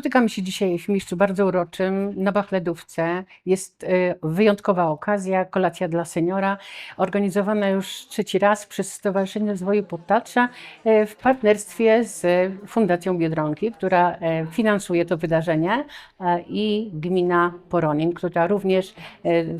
Spotykamy się dzisiaj w miejscu bardzo uroczym na Bachledówce. Jest e, wyjątkowa okazja, kolacja dla seniora, organizowana już trzeci raz przez Stowarzyszenie Rozwoju Podtatrza e, w partnerstwie z Fundacją Biedronki, która e, finansuje to wydarzenie i gmina Poronin, która również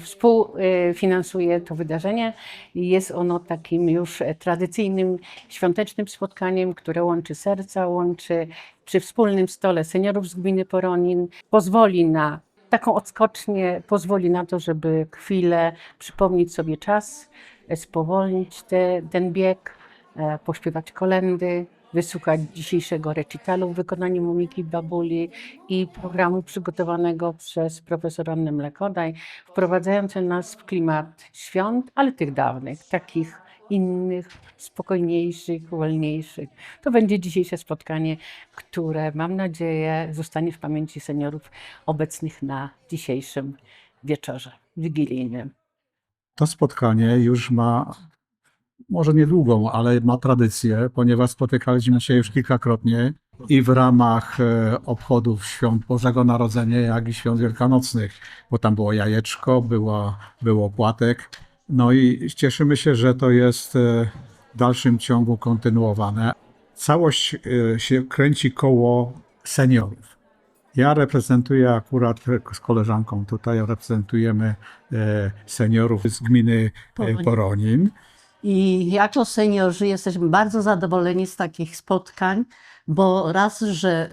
współfinansuje to wydarzenie. Jest ono takim już tradycyjnym, świątecznym spotkaniem, które łączy serca, łączy przy wspólnym stole seniorów z gminy Poronin, pozwoli na taką odskocznię, pozwoli na to, żeby chwilę przypomnieć sobie czas, e, spowolnić te, ten bieg, e, pośpiewać kolendy, wysłuchać dzisiejszego recitalu w wykonaniu Moniki Babuli i programu przygotowanego przez profesor Annę Mlekodaj, wprowadzające nas w klimat świąt, ale tych dawnych, takich innych, spokojniejszych, wolniejszych. To będzie dzisiejsze spotkanie, które mam nadzieję zostanie w pamięci seniorów obecnych na dzisiejszym wieczorze wigilijnym. To spotkanie już ma, może niedługą, ale ma tradycję, ponieważ spotykaliśmy się już kilkakrotnie i w ramach e, obchodów świąt Bożego Narodzenia, jak i świąt wielkanocnych, bo tam było jajeczko, było, było płatek. No i cieszymy się, że to jest e, w dalszym ciągu kontynuowane. Całość e, się kręci koło seniorów. Ja reprezentuję akurat z koleżanką tutaj, reprezentujemy e, seniorów z gminy Poronin. Poronin. I jako seniorzy jesteśmy bardzo zadowoleni z takich spotkań, bo raz, że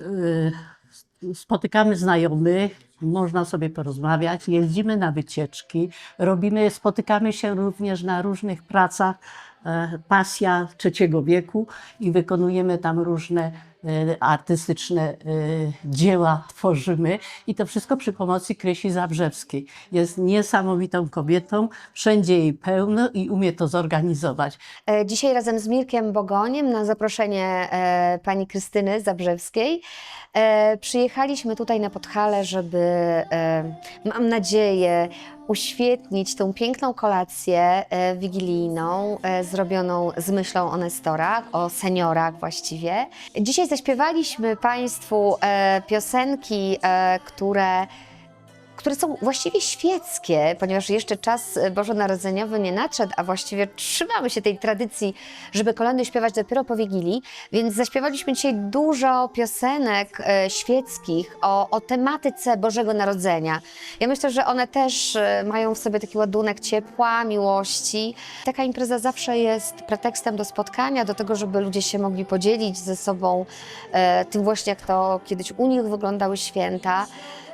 spotykamy znajomych, można sobie porozmawiać, jeździmy na wycieczki, robimy, spotykamy się również na różnych pracach, e, pasja trzeciego wieku i wykonujemy tam różne artystyczne e, dzieła, tworzymy i to wszystko przy pomocy Krysi Zabrzewskiej. Jest niesamowitą kobietą, wszędzie jej pełno i umie to zorganizować. E, Dzisiaj razem z Mirkiem Bogoniem na zaproszenie e, pani Krystyny Zabrzewskiej e, przyjechaliśmy tutaj na Podhale, żeby, mam nadzieję, uświetnić tą piękną kolację wigilijną zrobioną z myślą o Nestorach, o seniorach właściwie. Dzisiaj zaśpiewaliśmy Państwu e, piosenki, e, które które są właściwie świeckie, ponieważ jeszcze czas e, bożonarodzeniowy nie nadszedł, a właściwie trzymamy się tej tradycji, żeby kolendy śpiewać dopiero po Wigilii, więc zaśpiewaliśmy dzisiaj dużo piosenek e, świeckich o, o tematyce Bożego Narodzenia. Ja myślę, że one też e, mają w sobie taki ładunek ciepła, miłości. Taka impreza zawsze jest pretekstem do spotkania, do tego, żeby ludzie się mogli podzielić ze sobą tym właśnie, jak to kiedyś u nich wyglądały święta.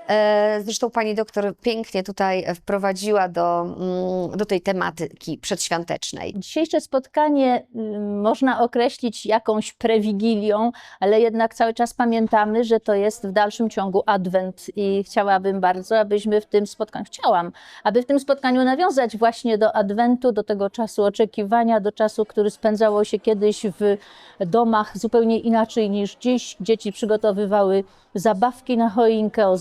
E, Zresztą pani doktor pięknie tutaj wprowadziła do, mm, do tej tematyki przedświątecznej. Dzisiejsze spotkanie y, można określić jakąś prewigilią, ale jednak cały czas pamiętamy, że to jest w dalszym ciągu adwent i chciałabym bardzo, abyśmy w tym spotkaniu, chciałam, aby w tym spotkaniu nawiązać właśnie do adwentu, do tego czasu oczekiwania, do czasu, który spędzało się kiedyś w domach zupełnie inaczej niż dziś. Dzieci przygotowywały zabawki na choinkę,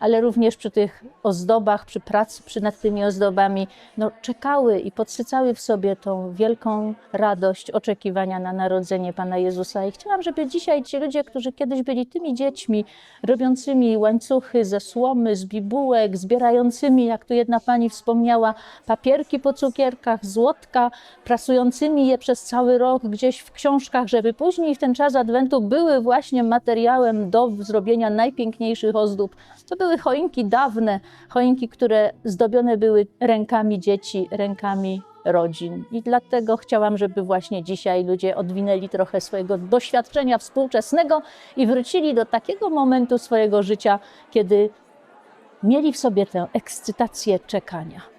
ale również przy tych ozdobach, przy pracy przy nad tymi ozdobami, no, czekały i podsycały w sobie tą wielką radość oczekiwania na narodzenie Pana Jezusa. I chciałam, żeby dzisiaj ci ludzie, którzy kiedyś byli tymi dziećmi, robiącymi łańcuchy ze słomy, z bibułek, zbierającymi, jak tu jedna pani wspomniała, papierki po cukierkach, złotka, prasującymi je przez cały rok gdzieś w książkach, żeby później w ten czas Adwentu były właśnie materiałem do zrobienia najpiękniejszych ozdób. To były choinki dawne, choinki, które zdobione były rękami dzieci, rękami rodzin. I dlatego chciałam, żeby właśnie dzisiaj ludzie odwinęli trochę swojego doświadczenia współczesnego i wrócili do takiego momentu swojego życia, kiedy mieli w sobie tę ekscytację czekania.